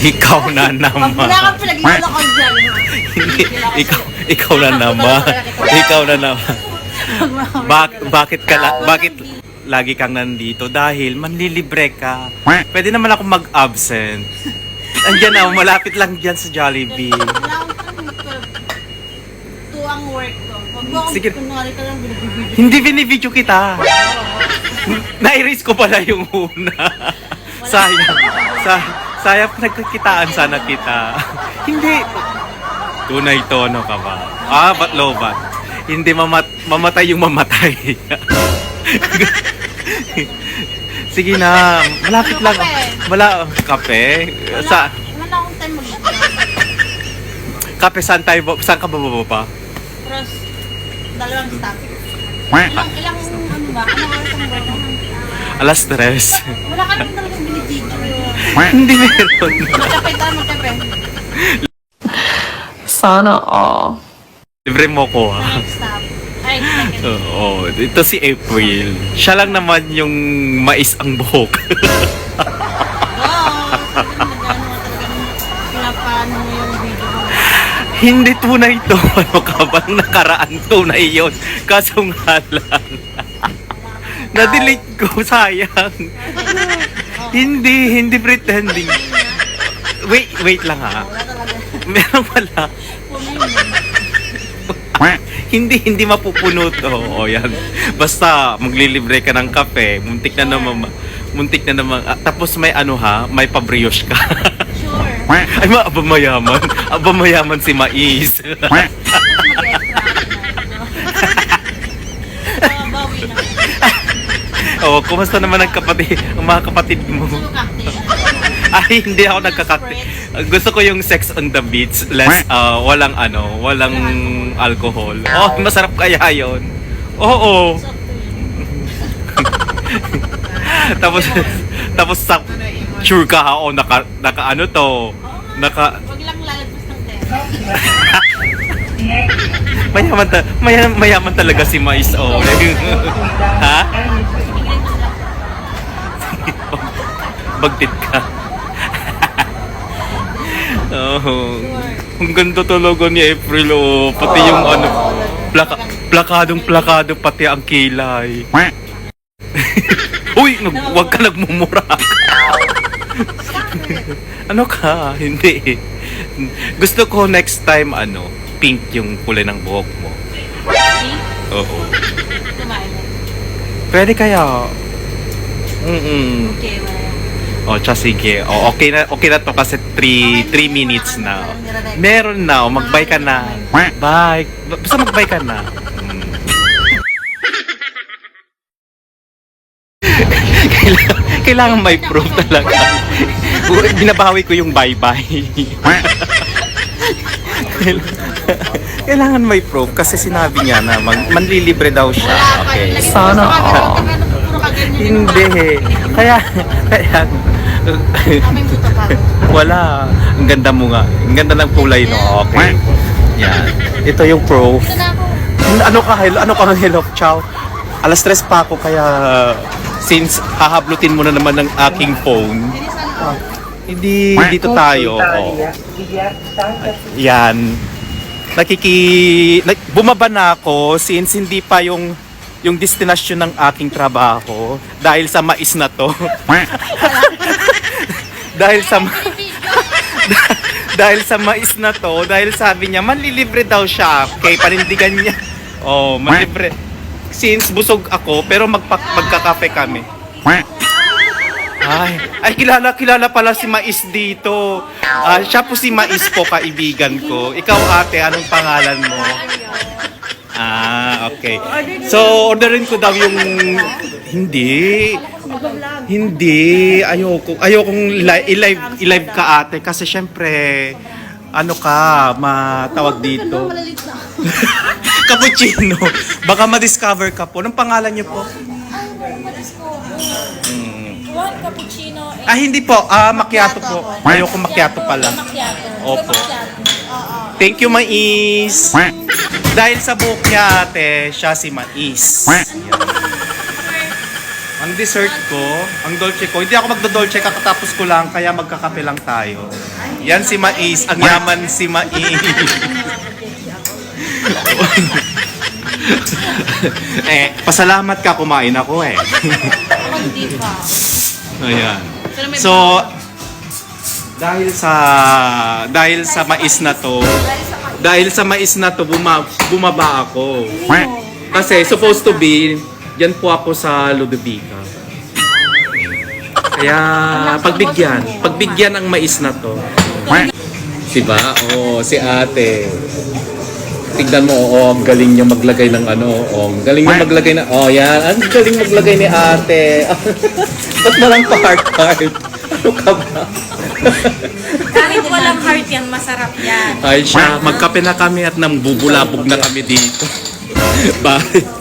Ikaw na naman. Wala kang pinag-iwala ko dyan. Hindi, ikaw, ikaw na naman. ikaw na naman. Bak- bakit ka la- bakit lagi kang nandito? Dahil manlilibre ka. Pwede naman ako mag-absent. Andiyan na, malapit lang dyan sa Jollibee. Wala akong pang- to ang work ko. Huwag mo akong Sige. kunwari ka lang binibibidyo. Hindi binibidyo kita. Na-erase ko pala yung una. Sayang. Sa, sayang nagkakitaan sana kita. Hindi. Tunay tono ka ba? Ah, ba't lobat? Hindi mamat mamatay yung mamatay. Sige na, malapit lang. Wala, kape? Sa, Wala akong time mag kape saan tayo, ba- saan ka bababa? Cross. Dalawang stop. Ilang, ilang, ano ba? Anong oras ang? Alas tres. Wala ka naman talagang. Hindi meron. Magkape tayo, magkape. Sana all. Libre mo ko ah. Stop. Ay. Oo, ito si April. Siya lang naman yung mais ang buhok. Mo mo mo. Hindi tunay to. Ano ka ba? Nung nakaraan tunay yun. Kaso nga lang. Na-delete ko, sayang. Hindi, hindi pretending. Wait, wait lang ha. Meron pala. Hindi, hindi mapupuno to. O yan. Basta maglilibre ka ng kape, muntik na naman, muntik na naman. ah, tapos may ano ha, may pabrioche ka. Sure. Ay, ma, aba mayaman. Aba mayaman si Mais. Mag-extra ako na ito. Ah, bawi na. Oh, kumusta naman ang kapatid, ang mga kapatid mo? Ay, hindi ako nagkakakti. Gusto ko yung sex on the beach, less, ah, walang ano, walang alcohol. Oh, masarap kaya yon. Oo. You. tapos, tapos sa, sure ka ha, oh, naka, naka ano to, naka, Huwag lang lalagpas ng 10. mayaman, ta, mayaman, mayaman talaga si Mais, oh. ha? Bagtit ka. oh, ang ganda talaga ni April, oh. Pati yung ano, plaka, plakadong plakado, pati ang kilay. Uy, nag, wag ka nagmumura. ano ka? Hindi. Gusto ko next time, ano, pink yung kulay ng buhok mo. Oo. Pwede kaya? Mm-mm. Okay, yan. O, tsaka sige. O, okay na, okay na to kasi 3 3 minutes na. Meron na. O, mag-bye ka na. Bye. Basta mag-bye ka na. Mm. kailangan, kailangan may proof talaga. Binabawi ko yung bye-bye. kailangan may proof kasi sinabi niya na mag, manlilibre daw siya. Okay. Sana all. Hindi. Kaya, kaya. wala. Ang ganda mo nga. Ang ganda ng kulay, no? Okay. Yan. Ito yung ako. Ano ka, hello? Ano ka, hello? Ciao. Alas tres pa ako, kaya since hahablutin mo na naman ng aking phone, ako. hindi dito tayo. Oh. Yan. Nakiki... Bumaba na ako since hindi pa yung yung destinasyon ng aking trabaho dahil sa mais na to. dahil sa ma- dahil sa mais na to, dahil sabi niya manlilibre daw siya. Okay, panindigan niya. Oh, manlibre. Since busog ako, pero magpa- magkakape kami. Ay, ay kilala kilala pala si Mais dito. Ah, siya po si Mais po kaibigan ko. Ikaw ate, anong pangalan mo? Ah, okay. So, orderin ko daw yung hindi. Hindi, ayoko. Ayokong li- i-live i-live ka ate kasi syempre ano ka, matawag dito. Cappuccino. Baka ma-discover ka po. Anong pangalan niyo po? One cappuccino and Ah, hindi po. Ah, macchiato po. Ayoko macchiato pala. macchiato. Opo. Oo. Thank you, Mais. Dahil sa buhok niya, ate, siya si Mais. Ang dessert ko, ang dolce ko, hindi ako magdo-dolce kakatapos ko lang, kaya magkakape lang tayo. Yan si Mais, ang yaman si Mais. eh, pasalamat ka, kumain ako eh. Hindi pa. Ayan. So, dahil sa dahil sa mais na to, dahil sa mais na to, buma, bumaba ako. Kasi supposed to be, yan po ako sa Ludovica. Kaya pagbigyan, pagbigyan ang mais na to. Diba? Oo, si ate. Tignan mo, oo, ang galing niya maglagay ng ano, oo, ang galing niya maglagay na, oh, yan, ang galing maglagay ni ate. Ba't walang pa-heart-heart? Ano ka ba? Kahit walang heart yan, masarap yan. Ay siya, magkape na kami at nang bubulabog na kami dito. Bye.